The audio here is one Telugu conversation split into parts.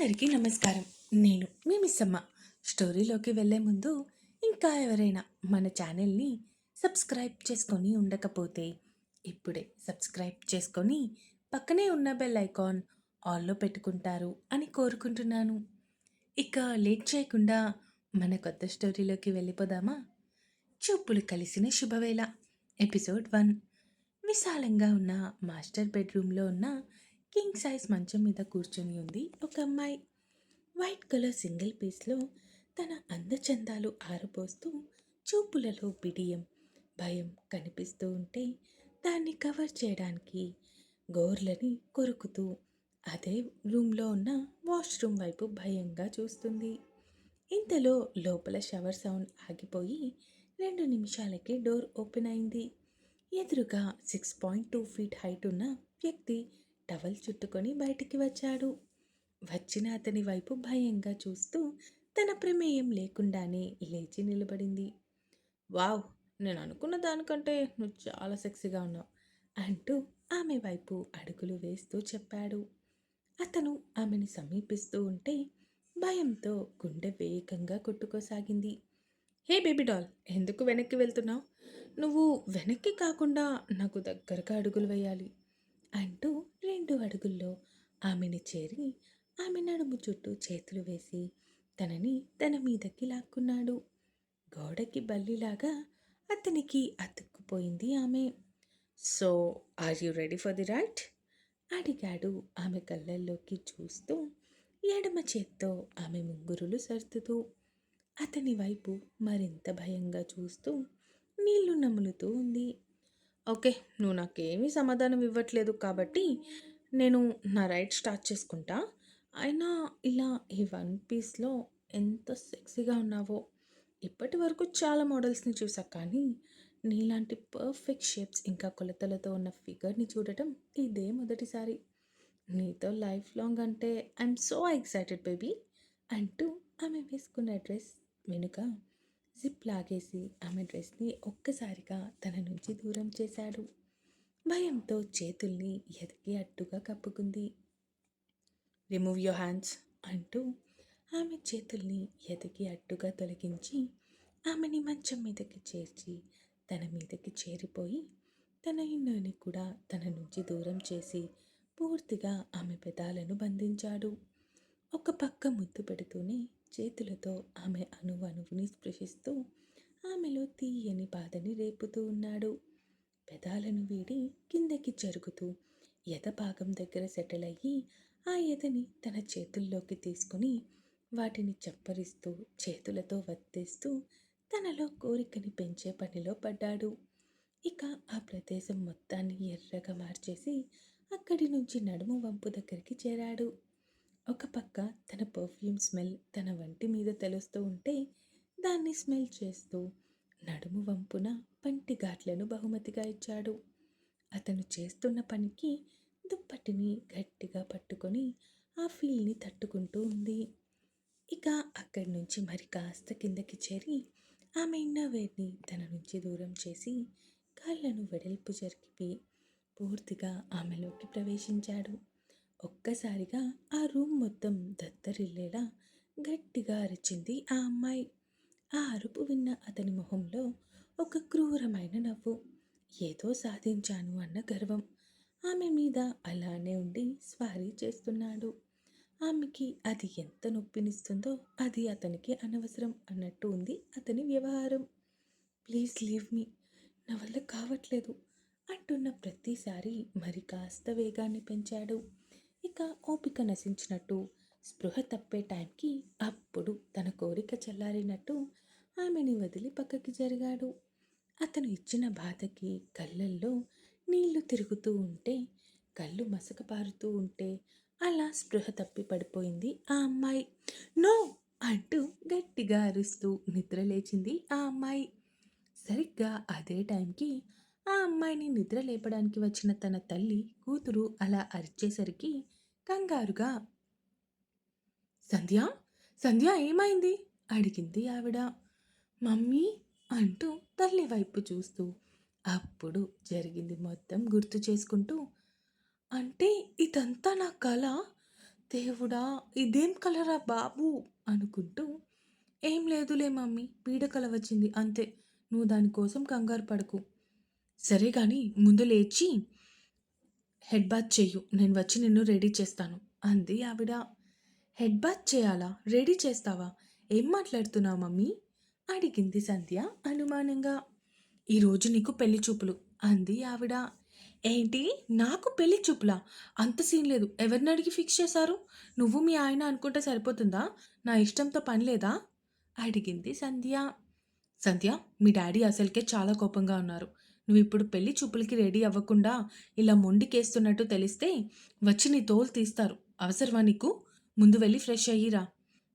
అందరికీ నమస్కారం. నేను మీ మిస్సమ్మ. స్టోరీలోకి వెళ్ళే ముందు ఇంకా ఎవరైనా మన ఛానల్ని సబ్స్క్రైబ్ చేసుకొని ఉండకపోతే ఇప్పుడే సబ్స్క్రైబ్ చేసుకొని పక్కనే ఉన్న బెల్ ఐకాన్ ఆల్లో పెట్టుకుంటారు అని కోరుకుంటున్నాను. ఇక లేట్ చేయకుండా మన కొత్త స్టోరీలోకి వెళ్ళిపోదామా? చూపులు కలిసిన శుభవేళ. Episode one. విశాలంగా ఉన్న మాస్టర్ బెడ్రూమ్లో ఉన్న కింగ్ సైజ్ మంచం మీద కూర్చొని ఉంది ఒక అమ్మాయి. వైట్ కలర్ సింగిల్ పీస్లో తన అందచందాలు ఆరబోస్తూ చూపులలో బిడియం భయం కనిపిస్తూ ఉంటే దాన్ని కవర్ చేయడానికి గోర్లని కొరుకుతూ అదే రూమ్లో ఉన్న వాష్రూమ్ వైపు భయంగా చూస్తుంది. ఇంతలో లోపల షవర్ సౌండ్ ఆగిపోయి రెండు నిమిషాలకి డోర్ ఓపెన్ అయింది. ఎదురుగా six point two feet height ఉన్న వ్యక్తి టవల్ చుట్టుకొని బయటికి వచ్చాడు. వచ్చిన అతని వైపు భయంగా చూస్తూ తన ప్రమేయం లేకుండానే లేచి నిలబడింది. వావ్ నేను అనుకున్న దానికంటే నువ్వు చాలా సెక్సీగా ఉన్నావు అంటూ ఆమె వైపు అడుగులు వేస్తూ చెప్పాడు. అతను ఆమెను సమీపిస్తూ ఉంటే భయంతో గుండె వేగంగా కొట్టుకోసాగింది. హే బేబీ డాల్ ఎందుకు వెనక్కి వెళ్తున్నావు? నువ్వు వెనక్కి కాకుండా నాకు దగ్గరగా అడుగులు వేయాలి. అంటూ రెండు అడుగుల్లో ఆమెని చేరి ఆమె నడుము చుట్టూ చేతులు వేసి తనని తన మీదకి లాక్కున్నాడు. గోడకి బల్లిలాగా అతనికి అతుక్కుపోయింది ఆమె. So are you ready for the right? అడిగాడు ఆమె కళ్ళల్లోకి చూస్తూ ఎడమ చేత్తో ఆమె ముంగురులు సర్దుతూ. అతని వైపు మరింత భయంగా చూస్తూ నీళ్ళు నములుతూ ఉంది. ఓకే నువ్వు నాకేమీ సమాధానం ఇవ్వట్లేదు కాబట్టి నేను నా రైడ్ స్టార్ట్ చేసుకుంటా. అయినా ఇలా ఈ వన్ పీస్లో ఎంత సెక్సీగా ఉన్నావో ఇప్పటి వరకు చాలా మోడల్స్ని చూసా కానీ నీలాంటి పర్ఫెక్ట్ షేప్స్ ఇంకా కొలతలతో ఉన్న ఫిగర్ని చూడటం ఇదే మొదటిసారి. నీతో లైఫ్ లాంగ్ అంటే ఐఎమ్ సో ఎక్సైటెడ్ బేబీ. అంటూ ఆమె వేసుకున్న డ్రెస్ వెనుక జిప్ లాగేసి ఆమె డ్రెస్ని ఒక్కసారిగా తన నుంచి దూరం చేశాడు. భయంతో చేతుల్ని ఎదిగి అడ్డుగా కప్పుకుంది. రిమూవ్ యువర్ హ్యాండ్స్ అంటూ ఆమె చేతుల్ని ఎదిగి అడ్డుగా తొలగించి ఆమెని మంచం మీదకి చేర్చి తన మీదకి చేరిపోయి తన ఇన్నోని కూడా తన నుంచి దూరం చేసి పూర్తిగా ఆమె పెదాలను బంధించాడు. ఒక పక్క ముద్దు పెడుతూనే చేతులతో ఆమె అణువు అణువుని స్పృశిస్తూ ఆమెలో తీయని బాధని రేపుతూ ఉన్నాడు. పెదాలను వీడి కిందకి జరుగుతూ ఎద భాగం దగ్గర సెటిల్ అయ్యి ఆ ఎదని తన చేతుల్లోకి తీసుకుని వాటిని చప్పరిస్తూ చేతులతో వత్తేస్తూ తనలో కోరికని పెంచే పనిలో పడ్డాడు. ఇక ఆ ప్రదేశం మొత్తాన్ని ఎర్రగా మార్చేసి అక్కడి నుంచి నడుము వంపు దగ్గరికి చేరాడు. ఒక పక్క తన పర్ఫ్యూమ్ స్మెల్ తన వంటి మీద తెలుస్తూ ఉంటే దాన్ని స్మెల్ చేస్తూ నడుము వంపున పంటి ఘాట్లను బహుమతిగా ఇచ్చాడు. అతను చేస్తున్న పనికి దుప్పటిని గట్టిగా పట్టుకొని ఆ ఫీల్ని తట్టుకుంటూ ఉంది. ఇక అక్కడి నుంచి మరి కాస్త కిందకి చేరి ఆమె ఇన్నవేర్ని తన నుంచి దూరం చేసి కాళ్ళను వెడల్పు జరిపి పూర్తిగా ఆమెలోకి ప్రవేశించాడు. ఒక్కసారిగా ఆ రూమ్ మొత్తం దత్తరిల్లేలా గట్టిగా అరిచింది ఆ అమ్మాయి. ఆ అరుపు విన్న అతని మొహంలో ఒక క్రూరమైన నవ్వు. ఏదో సాధించాను అన్న గర్వం. ఆమె మీద అలానే ఉండి స్వారీ చేస్తున్నాడు. ఆమెకి అది ఎంత నొప్పినిస్తుందో అది అతనికి అనవసరం అన్నట్టు ఉంది అతని వ్యవహారం. Please leave me. నా వల్ల కావట్లేదు అంటున్న ప్రతిసారి మరి కాస్త వేగాన్ని పెంచాడు. ఇక ఓపిక నశించినట్టు స్పృహ తప్పే టైంకి అప్పుడు తన కోరిక చల్లారినట్టు ఆమెని వదిలి పక్కకి జరిగాడు. అతను ఇచ్చిన బాధకి కళ్ళల్లో నీళ్ళు తిరుగుతూ ఉంటే కళ్ళు మసకపారుతూ ఉంటే అలా స్పృహ తప్పి పడిపోయింది ఆ అమ్మాయి. నో! అంటూ గట్టిగా అరుస్తూ నిద్ర లేచింది ఆ అమ్మాయి. సరిగ్గా అదే టైంకి ఆ అమ్మాయిని నిద్ర లేపడానికి వచ్చిన తన తల్లి కూతురు అలా అరిచేసరికి కంగారుగా సంధ్య సంధ్య ఏమైంది అడిగింది ఆవిడ మమ్మీ అంటూ తల్లి వైపు చూస్తూ అప్పుడు జరిగింది మొత్తం గుర్తు చేసుకుంటూ అంటే ఇదంతా నా కళ దేవుడా! ఇదేం కలరా బాబు! అనుకుంటూ, "ఏం లేదులే మమ్మీ పీడకల వచ్చింది అంతే. నువ్వు దానికోసం కంగారు పడకు. సరే కానీ ముందు లేచి హెడ్ బాత్ చెయ్యు. నేను వచ్చి నిన్ను రెడీ చేస్తాను" అంది ఆవిడ. "హెడ్ బాత్ చేయాలా? రెడీ చేస్తావా? ఏం మాట్లాడుతున్నావు మమ్మీ?" అడిగింది సంధ్య అనుమానంగా. "ఈరోజు నీకు పెళ్ళి చూపులు" అంది ఆవిడ. "ఏంటి? నాకు పెళ్ళి చూపులా? అంత సీన్ లేదు. ఎవరిని అడిగి ఫిక్స్ చేశారు? నువ్వు మీ ఆయన అనుకుంటే సరిపోతుందా? నా ఇష్టంతో పని లేదా?" అడిగింది సంధ్య. "సంధ్య మీ డాడీ అసలుకే చాలా కోపంగా ఉన్నారు. నువ్విప్పుడు పెళ్ళి చూపులకి రెడీ అవ్వకుండా ఇలా మొండికేస్తున్నట్టు తెలిస్తే వచ్చి నీ తోలు తీస్తారు. అవసరమా నీకు? ముందు వెళ్ళి ఫ్రెష్ అయ్యిరా.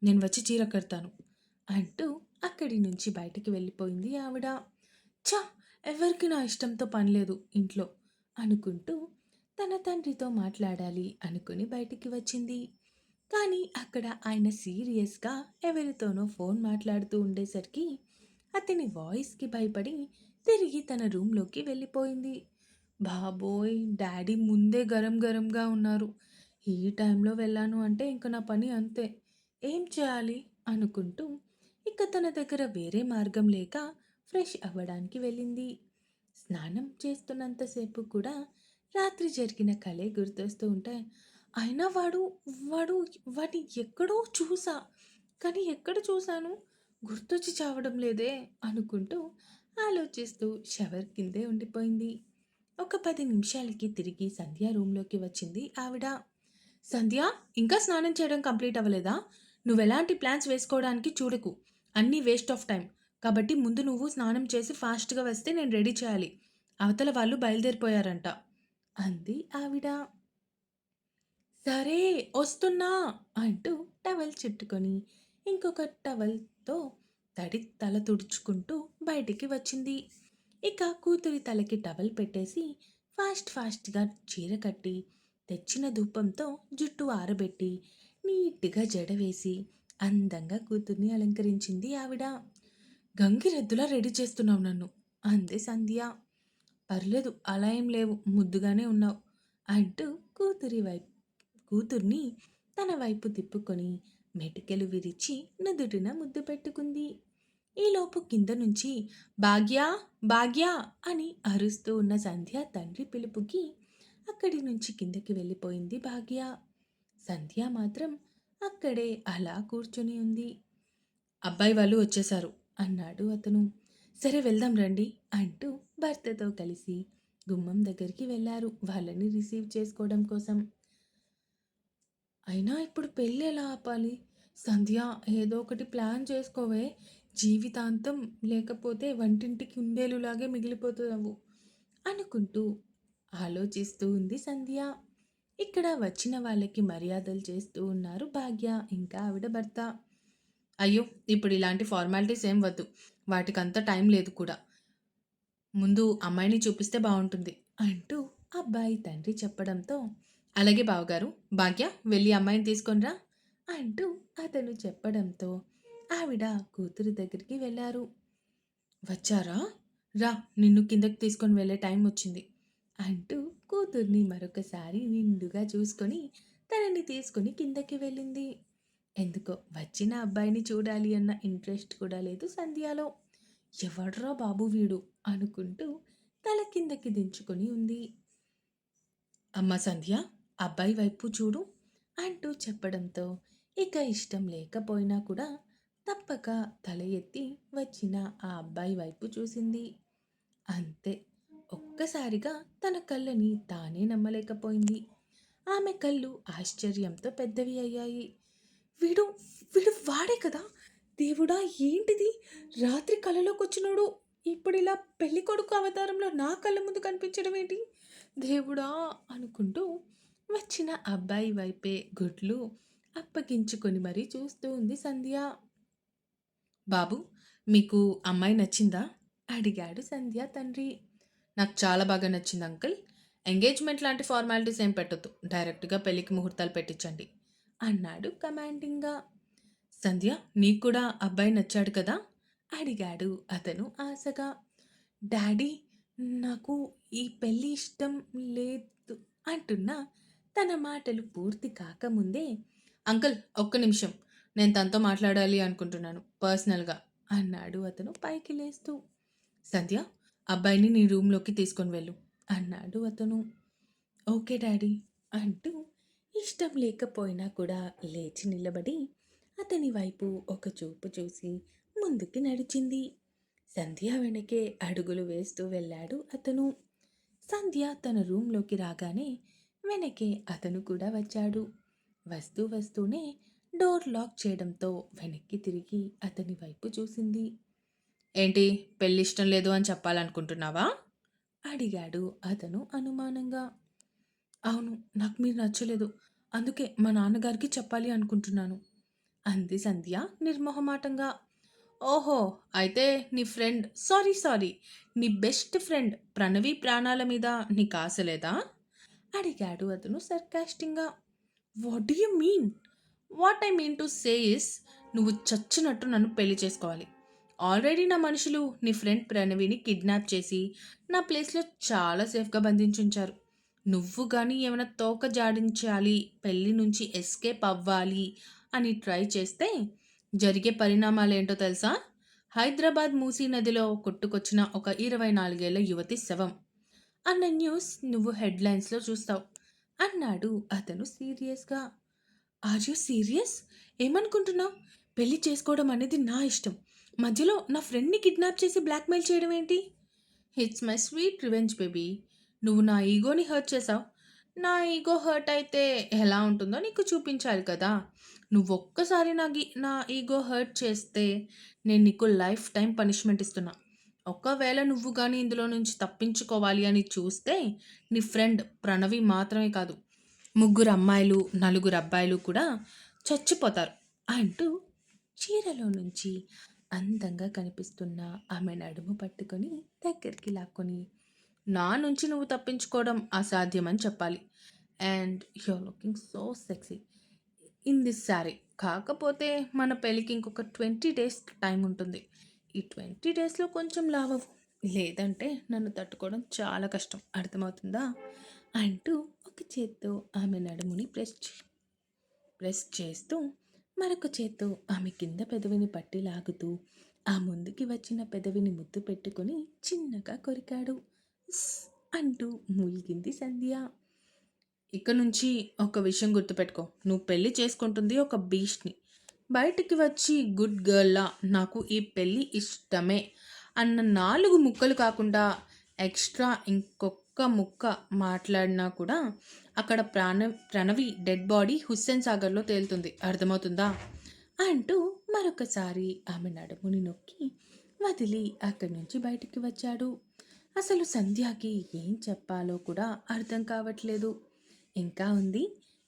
నేను వచ్చి చీర కడతాను" అంటూ అక్కడి నుంచి బయటికి వెళ్ళిపోయింది ఆవిడ. చా ఎవరికి నా ఇష్టంతో పనిలేదు ఇంట్లో అనుకుంటూ తన తండ్రితో మాట్లాడాలి అనుకుని బయటికి వచ్చింది. కానీ అక్కడ ఆయన సీరియస్‌గా ఎవరితోనో ఫోన్ మాట్లాడుతూ ఉండేసరికి అతని వాయిస్‌కి భయపడి తిరిగి తన రూమ్‌లోకి వెళ్ళిపోయింది. బాబోయ్! డాడీ ముందే గరం గరంగా ఉన్నారు. ఈ టైంలో వెళ్ళాను అంటే ఇంక నా పని అంతే. ఏం చేయాలి? అనుకుంటూ ఇక తన దగ్గర వేరే మార్గం లేక ఫ్రెష్ అవ్వడానికి వెళ్ళింది. స్నానం చేస్తున్నంతసేపు కూడా రాత్రి జరిగిన కళే గుర్తొస్తూ ఉంటే, అయినా వాడు వాడు వాడిని ఎక్కడో చూసా. కానీ ఎక్కడ చూశాను గుర్తొచ్చి చావడం లేదే అనుకుంటూ ఆలోచిస్తూ షవర్ కిందే ఉండిపోయింది. ఒక పది నిమిషాలకి తిరిగి సంధ్య రూమ్‌లోకి వచ్చింది ఆవిడ. "సంధ్య ఇంకా స్నానం చేయడం కంప్లీట్ అవ్వలేదా? నువ్వు ఎలాంటి ప్లాన్స్ వేసుకోవడానికి చూడకు. అన్నీ వేస్ట్ ఆఫ్ టైం కాబట్టి ముందు నువ్వు స్నానం చేసి ఫాస్ట్‌గా వస్తే నేను రెడీ చేయాలి. అవతల వాళ్ళు బయలుదేరిపోయారంట" అంది ఆవిడ. "సరే వస్తున్నా" అంటూ టవల్ చుట్టుకొని ఇంకొక టవల్‌తో తడి తల తుడుచుకుంటూ బయటికి వచ్చింది. ఇక కూతురి తలకి టవల్ పెట్టేసి ఫాస్ట్ ఫాస్ట్‌గా చీర కట్టి, తెచ్చిన ధూపంతో జుట్టు ఆరబెట్టి, నీట్‌గా జడ వేసి, అందంగా కూతుర్ని అలంకరించింది ఆవిడ. "గంగిరెద్దులా రెడీ చేస్తున్నావు నన్ను" అంది సంధ్య. "పర్లేదు అలా ఏం లేవు ముద్దుగానే ఉన్నావు" అంటూ కూతురి వైపు కూతుర్ని తన వైపు తిప్పుకొని మెటికెలు విరిచి నుదుటిన ముద్దు పెట్టుకుంది. ఈలోపు కింద నుంచి భాగ్య భాగ్య అని అరుస్తూ ఉన్న సంధ్య తండ్రి పిలుపుకి అక్కడి నుంచి కిందకి వెళ్ళిపోయింది భాగ్య. సంధ్య మాత్రం అక్కడే అలా కూర్చొని ఉంది. "అబ్బాయి వాళ్ళు వచ్చేశారు" అన్నాడు అతను. "సరే వెళ్దాం రండి" అంటూ భర్తతో కలిసి గుమ్మం దగ్గరికి వెళ్ళారు వాళ్ళని రిసీవ్ చేసుకోవడం కోసం. అయినా ఇప్పుడు పెళ్ళి ఎలా ఆపాలి? సంధ్య ఏదో ఒకటి ప్లాన్ చేసుకోవే. జీవితాంతం లేకపోతే వంటింటికి ఉండేలులాగే మిగిలిపోతున్నావు అనుకుంటూ ఆలోచిస్తూ ఉంది సంధ్య. ఇక్కడ వచ్చిన వాళ్ళకి మర్యాదలు చేస్తూ ఉన్నారు భాగ్య ఇంకా ఆవిడ భర్త. "అయ్యో! ఇప్పుడు ఇలాంటి ఫార్మాలిటీస్ ఏం వద్దు. వాటికంత టైం లేదు కూడా. ముందు అమ్మాయిని చూపిస్తే బాగుంటుంది అంటూ అబ్బాయి తండ్రి చెప్పడంతో, "అలాగే బావగారు. భాగ్య వెళ్ళి అమ్మాయిని తీసుకొనిరా" అంటూ అతను చెప్పడంతో ఆవిడ కూతురు దగ్గరికి వెళ్ళారు "వచ్చారా? రా నిన్ను కిందకి తీసుకొని వెళ్ళే టైం వచ్చింది" అంటూ కూతుర్ని మరొకసారి నిండుగా చూసుకొని తనని తీసుకొని కిందకి వెళ్ళింది. ఎందుకో వచ్చిన అబ్బాయిని చూడాలి అన్న ఇంట్రెస్ట్ కూడా లేదు సంధ్యాలో ఎవడ్రా బాబు వీడు అనుకుంటూ తల కిందకి దించుకొని ఉంది. అమ్మ సంధ్య అబ్బాయి వైపు చూడు" అంటూ చెప్పడంతో ఇక ఇష్టం లేకపోయినా కూడా తప్పక తల ఎత్తి వచ్చిన ఆ అబ్బాయి వైపు చూసింది. అంతే ఒక్కసారిగా తన కళ్ళని తానే నమ్మలేకపోయింది. ఆమె కళ్ళు ఆశ్చర్యంతో పెద్దవి అయ్యాయి. వీడు వీడు వాడే కదా! దేవుడా ఏంటిది? రాత్రి కలలోకొచ్చినోడు ఇప్పుడిలా పెళ్ళికొడుకు అవతారంలో నా కళ్ళ ముందు కనిపించడం ఏంటి? దేవుడా! అనుకుంటూ వచ్చిన అబ్బాయి వైపే గుడ్లు అప్పగించుకొని మరీ చూస్తూ ఉంది సంధ్య. బాబు మీకు అమ్మాయి నచ్చిందా?" అడిగాడు సంధ్య తండ్రి. "నాకు చాలా బాగా నచ్చింది అంకుల్. ఎంగేజ్‌మెంట్ లాంటి ఫార్మాలిటీస్ ఏం పెట్టొద్దు. డైరెక్ట్‌గా పెళ్ళికి ముహూర్తాలు పెట్టించండి" అన్నాడు కమాండింగ్‌గా. "సంధ్య నీకు కూడా అబ్బాయి నచ్చాడు కదా?" అడిగాడు అతను ఆశగా. "డాడీ నాకు ఈ పెళ్ళి ఇష్టం లేదు" అంటున్నా తన మాటలు పూర్తి కాకముందే అంకుల్ ఒక్క నిమిషం. నేను తనతో మాట్లాడాలి అనుకుంటున్నాను పర్సనల్గా అన్నాడు అతను పైకి లేస్తూ. సంధ్య అబ్బాయిని నీ రూమ్లోకి తీసుకొని వెళ్ళు అన్నాడు అతను. ఓకే డాడీ అంటూ ఇష్టం లేకపోయినా కూడా లేచి నిలబడి అతని వైపు ఒక చూపు చూసి ముందుకి నడిచింది. సంధ్య వెనకే అడుగులు వేస్తూ వెళ్ళాడు అతను. సంధ్య తన రూమ్లోకి రాగానే వెనకే అతను కూడా వచ్చాడు. వస్తూ వస్తూనే డోర్ లాక్ చేయడంతో వెనక్కి తిరిగి అతని వైపు చూసింది. ఏంటి పెళ్ళి ఇష్టం లేదు అని చెప్పాలనుకుంటున్నావా? అడిగాడు అతను అనుమానంగా. అవును నాకు మీరు నచ్చలేదు. అందుకే మా నాన్నగారికి చెప్పాలి అనుకుంటున్నాను అంది సంధ్య నిర్మోహమాటంగా. ఓహో అయితే నీ ఫ్రెండ్ సారీ సారీ నీ బెస్ట్ ఫ్రెండ్ ప్రణవి ప్రాణాల మీద నీకు ఆశ లేదా? అడిగాడు అతను సర్కాస్టింగ్గా what do you mean what I mean to say is నువ్వు చచ్చినట్టు నన్ను పెళ్ళి చేసుకోవాలి. ఆల్రెడీ నా మనుషులు నీ ఫ్రెండ్ ప్రణవిని కిడ్నాప్ చేసి నా ప్లేస్లో చాలా సేఫ్గా బంధించుంచారు. నువ్వు కానీ ఏమైనా తోక జాడించాలి పెళ్ళి నుంచి ఎస్కేప్ అవ్వాలి అని ట్రై చేస్తే జరిగే పరిణామాలు ఏంటో తెలుసా? హైదరాబాద్ మూసీ నదిలో కొట్టుకొచ్చిన ఒక ఇరవై నాలుగేళ్ళ యువతి శవం. అన్న న్యూస్ నువ్వు హెడ్లైన్స్లో చూస్తావు. అన్నాడు అతను సీరియస్గా. Are you serious? ఏమనుకుంటున్నావు? పెళ్ళి చేసుకోవడం అనేది నా ఇష్టం. మధ్యలో నా ఫ్రెండ్ని కిడ్నాప్ చేసి బ్లాక్మెయిల్ చేయడం ఏంటి? It's my sweet revenge baby. నువ్వు నా ఈగోని హర్ట్ చేసావు. నా ఈగో హర్ట్ అయితే ఎలా ఉంటుందో నీకు చూపించాలి కదా. నువ్వు ఒక్కసారి నా నా ఈగో హర్ట్ చేస్తే నేను నీకు లైఫ్ టైం పనిష్మెంట్ ఇస్తున్నా. ఒకవేళ నువ్వు కానీ ఇందులో నుంచి తప్పించుకోవాలి అని చూస్తే నీ ఫ్రెండ్ ప్రణవి మాత్రమే కాదు ముగ్గురు అమ్మాయిలు నలుగురు అబ్బాయిలు కూడా చచ్చిపోతారు అంటూ చీరలో నుంచి అందంగా కనిపిస్తున్న ఆమె నడుము పట్టుకొని దగ్గరికి లాక్కొని నా నుంచి నువ్వు తప్పించుకోవడం అసాధ్యమని చెప్పాలి. And you're looking so sexy. In this sari. కాకపోతే మన పెళ్ళికి ఇంకొక ట్వంటీ డేస్ టైం ఉంటుంది. ఈ ట్వంటీ డేస్లో కొంచెం లావవు లేదంటే నన్ను తట్టుకోవడం చాలా కష్టం. అర్థమవుతుందా? అంటూ ఒక చేత్తో ఆమె నడుముని ప్రెస్ ప్రెస్ చేస్తూ మరొక చేత్తో ఆమె కింద పెదవిని పట్టి లాగుతూ ఆ ముందుకి వచ్చిన పెదవిని ముద్దు పెట్టుకొని చిన్నగా కొరికాడు. అంటూ మూలిగింది సంధ్య. ఇక నుంచి ఒక విషయం గుర్తుపెట్టుకో. నువ్వు పెళ్ళి చేసుకుంటుంది ఒక బీష్ని బయటికి వచ్చి గుడ్ గర్ల్లా నాకు ఈ పెళ్ళి ఇష్టమే అన్న నాలుగు ముక్కలు కాకుండా ఎక్స్ట్రా ఇంకొక ముక్క మాట్లాడినా కూడా అక్కడ ప్రాణ ప్రణవి డెడ్ బాడీ హుస్సేన్ సాగర్లో తేలుతుంది. అర్థమవుతుందా? అంటూ మరొకసారి ఆమె నడుముని నొక్కి వదిలి అక్కడి నుంచి బయటికి వచ్చాడు. అసలు సంధ్యాకి ఏం చెప్పాలో కూడా అర్థం కావట్లేదు. ఇంకా ఉంది?